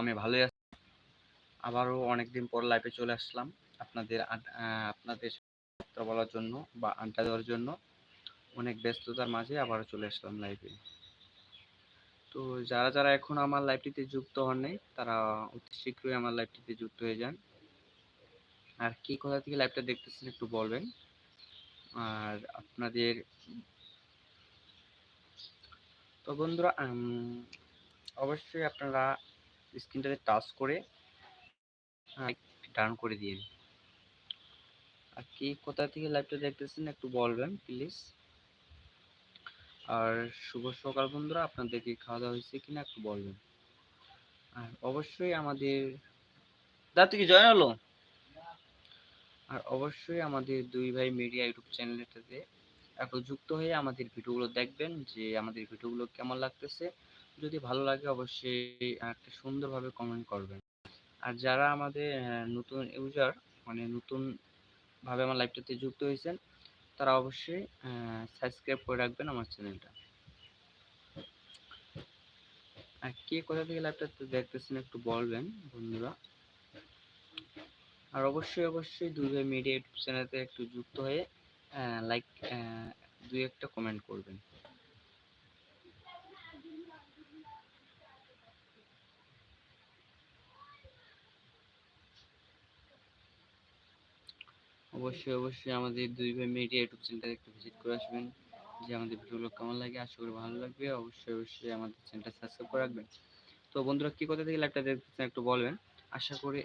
আমি ভালোই আছি। আবারও অনেকদিন পর লাইভে চলে আসলাম আপনাদের আপনাদের কথা বলার জন্য বা আড্ডা দেওয়ার জন্য। অনেক ব্যস্ততার মাঝে আবারও চলে আসলাম লাইভে তো যারা যারা এখন আমার লাইভটিতে যুক্ত হন নাই, তারা অতি শীঘ্রই আমার লাইভটিতে যুক্ত হয়ে যান। আর কি কোথা থেকে লাইভটা দেখতেছেন একটু বলবেন। আর আপনাদের তো বন্ধুরা অবশ্যই আপনারা স্ক্রিনটাতে টাচ করে ডান করে দিয়ে আর কি কোথা থেকে লাইভটা দেখতেছেন একটু বলবেন প্লিজ আর শুভ সকাল বন্ধুরা আপনাদের কি খাওয়া দাওয়া হয়েছে কিনা একটু বলবেন। আর অবশ্যই আমাদের দাদা কি জয়েন হলো? আর অবশ্যই আমাদের দুই ভাই মিডিয়া ইউটিউব চ্যানেলটাতে একটু যুক্ত হয়ে আমাদের ভিডিওগুলো দেখবেন যে আমাদের ভিডিওগুলো কেমন লাগতেছে। যদি ভালো লাগে অবশ্যই একটা সুন্দরভাবে কমেন্ট করবেন। আর যারা আমাদের নতুন ইউজার মানে নতুন ভাবে আমার লাইভটাতে যুক্ত হয়েছেন, তারা অবশ্যই সাবস্ক্রাইব করে রাখবেন আমার চ্যানেলটা আর কে কোথা থেকে লাইভটা দেখতেছেন একটু বলবেন, বন্ধুরা। আর অবশ্যই অবশ্যই ভাই মিডিয়া ইউটিউব চ্যানেলতে একটু যুক্ত হয়ে লাইক দুই একটা কমেন্ট করবেন। অবশ্যই অবশ্যই আমাদের দুই ভাই মিডিয়া ইউটিউব চ্যানেলটা একটু ভিজিট করে আসবেন। যে আমাদের ভিডিওগুলো কেমন লাগে, আশা করি ভালো লাগবে। অবশ্যই অবশ্যই আমাদের চ্যানেলটা সাবস্ক্রাইব করে রাখবেন। তো বন্ধুরা, কি কথা থেকে লাইভটা দেখতেছেন একটু বলবেন। আশা করি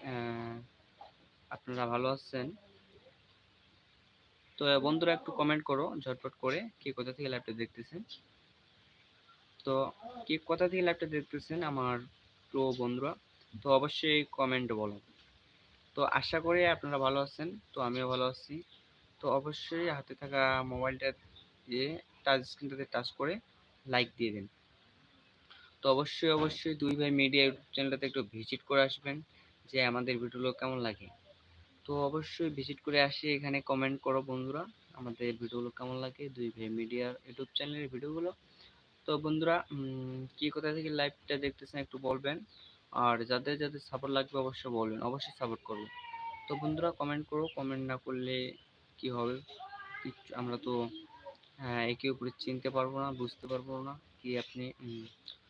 আপনারা ভালো আছেন। তো বন্ধুরা একটু কমেন্ট করো, ঝটপট করে কে কোথা থেকে ল্যাপটপ দেখতেছেন। তো কে কোথা থেকে ল্যাপটপ দেখতেছেন আমার প্রিয় বন্ধুরা, তো অবশ্যই কমেন্ট বলো। তো আশা করি আপনারা ভালো আছেন, তো আমিও ভালো আছি। তো অবশ্যই হাতে থাকা মোবাইলটা দিয়ে টাচ স্ক্রিনটাতে টাচ করে লাইক দিয়ে দিন। তো অবশ্যই অবশ্যই দুই ভাই মিডিয়া ইউটিউব চ্যানেলটাতে একটু ভিজিট করে আসবেন, যে আমাদের ভিডিওগুলো কেমন লাগে। তো অবশ্যই ভিজিট করে আসি, এখানে কমেন্ট করো বন্ধুরা। আমাদের ভিডিওগুলো কেমন লাগে? দুই ভাই মিডিয়ার ইউটিউব চ্যানেলের ভিডিওগুলো। তো বন্ধুরা কি কোথা থেকে লাইভটা দেখতেছেন একটু বলবেন। আর যাদের যাদের সাপোর্ট লাগবে অবশ্যই বলবেন, অবশ্যই সাপোর্ট করব। তো বন্ধুরা কমেন্ট করো। কমেন্ট না করলে কি হবে? আমরা তো হ্যাঁ একে উপরে চিনতে পারব না, বুঝতে পারব না কি আপনি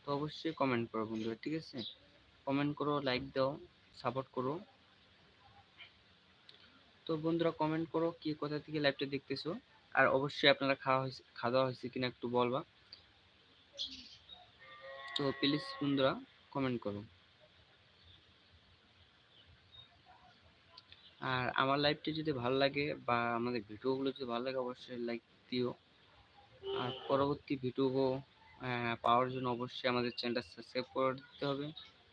তো অবশ্যই কমেন্ট করো বন্ধুরা, ঠিক আছে? কমেন্ট করো লাইক দাও সাপোর্ট করো। তো বন্ধুরা কমেন্ট করো কি কোথা থেকে লাইভটা দেখতেছো? আর অবশ্যই আপনারা খাওয়া হয়েছে, খাওয়া দাওয়া হয়েছে কিনা একটু বলবা। তো প্লিজ বন্ধুরা কমেন্ট করো। আর আমার লাইভটি যদি ভালো লাগে বা আমাদের ভিডিওগুলো যদি ভালো লাগে, অবশ্যই লাইক দিও। আর পরবর্তী ভিডিও পাওয়ার জন্য অবশ্যই আমাদের চ্যানেলটা সাবস্ক্রাইব করে দিতে হবে।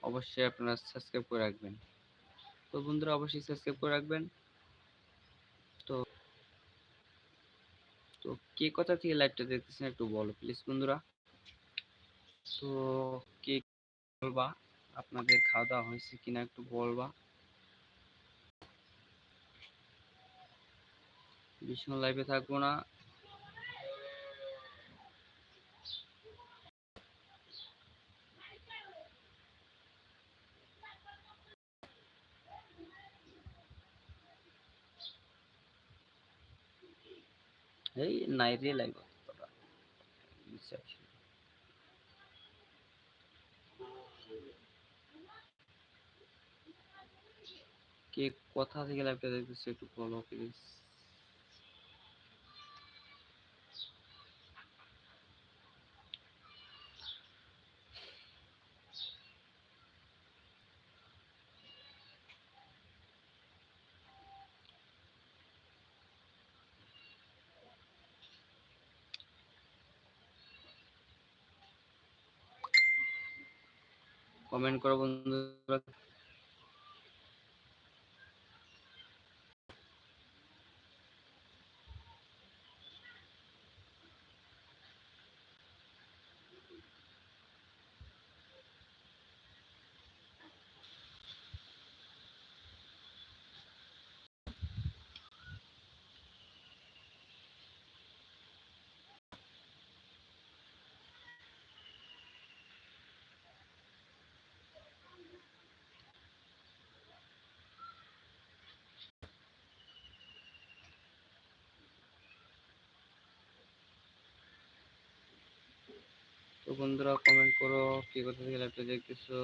অবশ্যই আপনারা সাবস্ক্রাইব করে রাখবেন। তো বন্ধুরা অবশ্যই সাবস্ক্রাইব করে রাখবেন তো তো কে কথা থেকে লাইভটা দেখতেছেন একটু বলো প্লিজ বন্ধুরা। তো কে বলবা? আপনাদের খাওয়া দাওয়া হয়েছে কিনা একটু বলবা? বিষ্ণু লাইভে থাকব না। নাই রে লাইভ কে কথা থেকে লাইভটা দেখতেছে একটু বলো প্লিজ কমেন্ট করো বন্ধুরা। তো বন্ধুরা কমেন্ট করো কি কোথা থেকে লাইভটা দেখতেছো?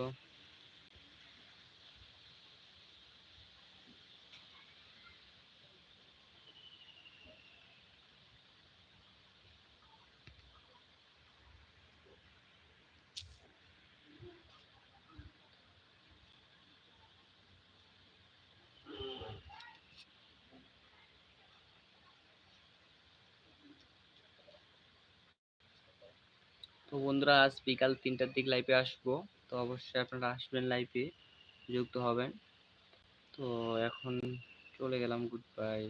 তো বন্ধুরা, আজ বিকাল তিনটার দিক লাইভে আসব। তো অবশ্যই আপনারা আসবেন লাইভে যুক্ত হবেন। তো এখন চলে গেলাম গুড বাই